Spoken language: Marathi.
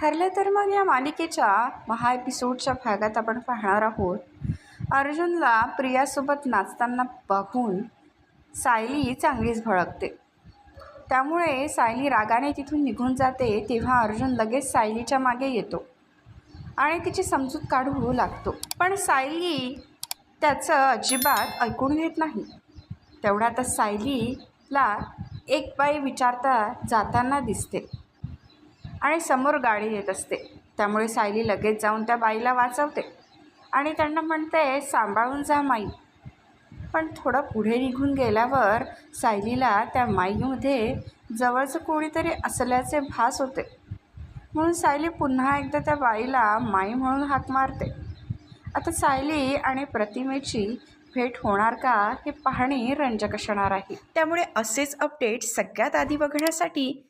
ठरलं तर मग या मालिकेच्या महा एपिसोडच्या भागात आपण पाहणार आहोत. अर्जुनला प्रियासोबत नाचताना बघून सायली चांगलीच भडकते. त्यामुळे सायली रागाने तिथून निघून जाते तेव्हा अर्जुन लगेच सायलीच्या मागे येतो आणि तिची समजूत काढू लागतो. पण सायली त्याचं अजिबात ऐकून घेत नाही. तेवढ्यातच सायलीला एक बाई विचारता जाताना दिसते. आणि समोर गाडी येत असते. त्यामुळे सायली लगेच जाऊन त्या बाईला वाचवते आणि त्यांना म्हणते सांभाळून जा माई. पण थोडं पुढे निघून गेल्यावर सायलीला त्या माईमध्ये जवळचं कोणीतरी असल्याचे भास होते. म्हणून सायली पुन्हा एकदा त्या बाईला माई म्हणून हाक मारते. आता सायली आणि प्रतिमेची भेट होणार का हे पाहणे रंजक असणार आहे. त्यामुळे असेच अपडेट सगळ्यात आधी बघण्यासाठी